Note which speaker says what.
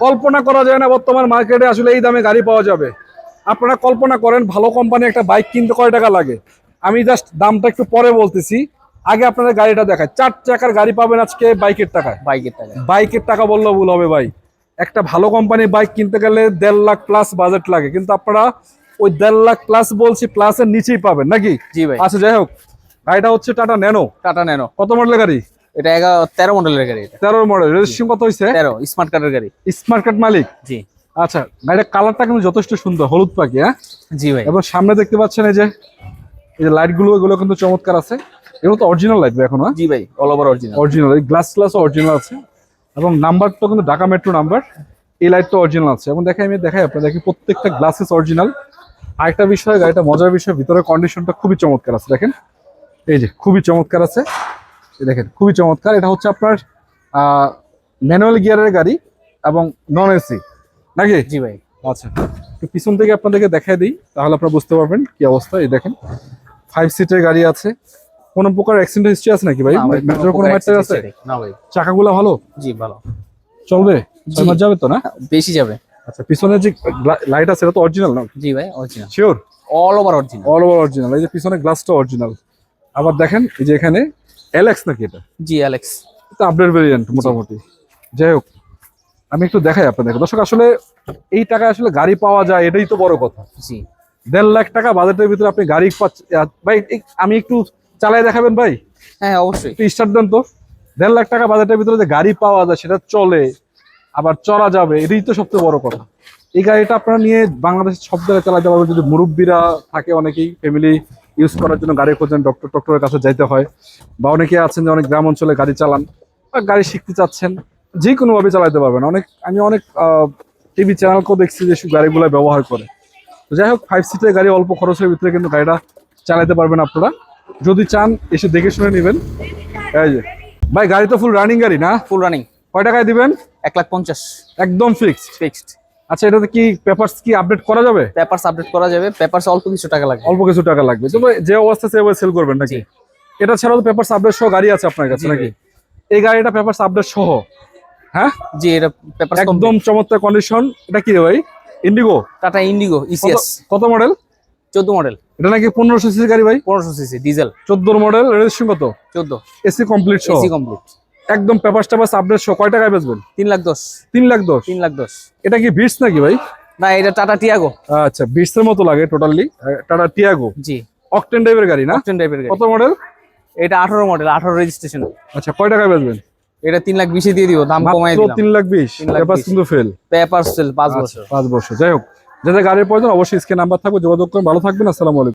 Speaker 1: কল্পনা করা যায় না বর্তমান মার্কেটে আসলে এই দামে গাড়ি পাওয়া যাবে। আপনারা কল্পনা করেন ভালো কোম্পানি একটা বাইক কিনতে কয় টাকা লাগে? আমি জাস্ট দামটা একটু পরে বলতেছি। আগে আপনাদের গাড়িটা দেখায় চার চাকার গাড়ি পাবেন আজকে বাইকের টাকায়।
Speaker 2: বাইকের টাকা
Speaker 1: বাইকের টাকা বললেও ভুল হবে ভাই। একটা ভালো কোম্পানির বাইক কিনতে গেলে দেড় লাখ প্লাস বাজেট লাগে। কিন্তু আপনারা ওই দেড় লাখ প্লাস বলছি প্লাসের নিচেই পাবেন নাকি?
Speaker 2: জি ভাই।
Speaker 1: আচ্ছা যাই হোক। গাড়িটা হচ্ছে টাটা ন্যানো
Speaker 2: টাটা ন্যানো
Speaker 1: কত মডেলের গাড়ি?
Speaker 2: এটা তেরো মডেলের গাড়ি
Speaker 1: তেরো মডেল রেজিস্ট্রেশন কত হয়েছে
Speaker 2: তেরো স্মার্ট কার্ডের গাড়ি।
Speaker 1: স্মার্ট কার্ড মালিক?
Speaker 2: জি।
Speaker 1: আচ্ছা গাড়িটার কালারটা কিন্তু যথেষ্ট সুন্দর হলুদ পাখি হ্যাঁ?
Speaker 2: জি ভাই।
Speaker 1: এবং সামনে দেখতে পাচ্ছেন এই যে এই যে লাইটগুলো এগুলো কিন্তু চমৎকার আছে। এগুলো তো অরিজিনাল লাইট এখন
Speaker 2: জি ভাই অল ওভার অরিজিনাল
Speaker 1: অরিজিনাল এই গ্লাস গ্লাস অরিজিনাল আছে। এবং নাম্বারটা কিন্তু ঢাকা মেট্রো নাম্বার এই লাইট লাইটটা অরিজিনাল আছে। এবং দেখে আমি দেখাই আপনার দেখি প্রত্যেকটা গ্লাসেস অরিজিনাল আরেকটা বিষয় গাড়িটা মজার বিষয় ভিতরে কন্ডিশনটা খুবই চমৎকার আছে দেখেন। এই যে খুবই চমৎকার আছে। দেখেন খুবই চমৎকার। এটা হচ্ছে আপনার ম্যানুয়াল গিয়ারের গাড়ি এবং নন এসি নাকি?
Speaker 2: জি ভাই।
Speaker 1: আচ্ছা একটু পিছন থেকে আপনাদেরকে দেখাই দিই তাহলে আপনারা বুঝতে পারবেন কি অবস্থা। এই দেখেন ফাইভ সিটের গাড়ি আছে। কোনো প্রকার অ্যাক্সিডেন্ট হিস্ট্রি আছে নাকি ভাই? মেট্রোর কোনো ম্যাটার আছে?
Speaker 2: না ভাই।
Speaker 1: চাকাগুলো ভালো?
Speaker 2: জি ভালো।
Speaker 1: চলবে? ছয় মাস যাবে তো না?
Speaker 2: বেশি যাবে।
Speaker 1: আচ্ছা পিছনে যে লাইট আছে এটা তো অরিজিনাল না?
Speaker 2: জি ভাই original
Speaker 1: sure
Speaker 2: all over original
Speaker 1: all over original এই যে পিছনে গ্লাসটা অরিজিনাল আবার দেখেন এই যে এখানে এলএক্স নাকি এটা?
Speaker 2: জি অ্যালেক্স
Speaker 1: এটা আপডেট ভেরিয়েন্ট মোটামুটি। যাই হোক আমি একটু দেখাই আপনাদের। দর্শক আসলে এই টাকায় আসলে গাড়ি পাওয়া যায় এটাই তো বড় কথা।
Speaker 2: জি।
Speaker 1: দেড় লাখ টাকা বাজেটের ভিতরে আপনি গাড়ি ভাই আমি একটু চালাই দেখাবেন ভাই?
Speaker 2: হ্যাঁ অবশ্যই।
Speaker 1: একটু স্টার্ট দেন তো। দেড় লাখ টাকা বাজেটের ভিতরে যে গাড়ি পাওয়া যায় সেটা চলে আবার চলা যাবে এটাই তো সবচেয়ে বড় কথা। এই গাড়িটা আপনারা নিয়ে বাংলাদেশের সব জায়গায় চালাতে পারবেন। যদি মুরব্বীরা থাকে অনেকেই ফ্যামিলি ইউজ করার জন্য গাড়ি খোঁজেন ডক্টর টক্টরের কাছে যাইতে হয়। বা অনেকে আছেন যে অনেক গ্রাম অঞ্চলে গাড়ি চালান বা গাড়ি শিখতে চাচ্ছেন যে কোনোভাবে চালাতে পারবেন। অনেক আমি অনেক টিভি চ্যানেলকেও দেখছি যে গাড়িগুলো ব্যবহার করে। তো যাই হোক ফাইভ সিটের গাড়ি অল্প খরচের ভিতরে কিন্তু গাড়িটা চালাতে পারবেন আপনারা। যদি চান এসে দেখে শুনে নেবেন। এই যে ভাই গাড়ি তো ফুল রানিং গাড়ি না?
Speaker 2: ফুল রানিং
Speaker 1: কয় টাকায় দিবেন?
Speaker 2: এক লাখ পঞ্চাশ।
Speaker 1: একদম ফিক্সড
Speaker 2: ফিক্সড
Speaker 1: আচ্ছা এটাতে কি পেপারস কি আপডেট করা যাবে?
Speaker 2: পেপারস আপডেট করা যাবে। পেপারস অল্প কিছু টাকা লাগবে।
Speaker 1: অল্প কিছু টাকা লাগবে। তবে যে অবস্থা সেভাবে সেল করবেন নাকি? এটা ছাড়াও তো পেপারস আপডেট সহ গাড়ি আছে আপনার কাছে নাকি? এই গাড়িটা পেপারস আপডেট সহ। হ্যাঁ?
Speaker 2: জি এটা পেপারস
Speaker 1: একদম চমৎকার কন্ডিশন এটা কি রে ভাই? ইন্ডিগো
Speaker 2: টাটা ইন্ডিগো ইসিএস
Speaker 1: কত মডেল
Speaker 2: চোদ্দ মডেল
Speaker 1: এটা নাকি পনেরোশো সিসি গাড়ি ভাই?
Speaker 2: পনেরোশো সিসি ডিজেল
Speaker 1: চোদ্দোর মডেল রেজিস্ট্রেশন কত?
Speaker 2: চোদ্দ।
Speaker 1: এসি কমপ্লিট সহ।
Speaker 2: এসি কমপ্লিট
Speaker 1: একদম পেপার টেপারস আপডেট সহ কয় টাকায় বেচবেন?
Speaker 2: তিন লাখ দশ।
Speaker 1: তিন লাখ দশ?
Speaker 2: তিন লাখ দশ।
Speaker 1: এটা কি বিটস নাকি ভাই?
Speaker 2: না এটা টাটা টিয়াগো
Speaker 1: আচ্ছা বিটসের মতো লাগে টোটালি টাটা টিয়াগো
Speaker 2: জি।
Speaker 1: অকটেন টাইপের গাড়ি না?
Speaker 2: অপশন টাইপের গাড়ি।
Speaker 1: কত মডেল
Speaker 2: এটা আঠারো মডেল আঠারো রেজিস্ট্রেশন
Speaker 1: আচ্ছা কয় টাকায় বেচবেন?
Speaker 2: এটা তিন লাখ বিশে দিয়ে দিব দাম কমাই দিলাম।
Speaker 1: তিন লাখ বিশ। পেপার। কিন্তু ফেল
Speaker 2: পেপার সেল পাঁচ বছর।
Speaker 1: পাঁচ বছর। যাই হোক যাদের গাড়ির প্রয়োজন অবশ্যই স্ক্রিন নাম্বার থাকবে যোগাযোগ করুন। ভালো থাকবেন আসসালামু আলাইকুম।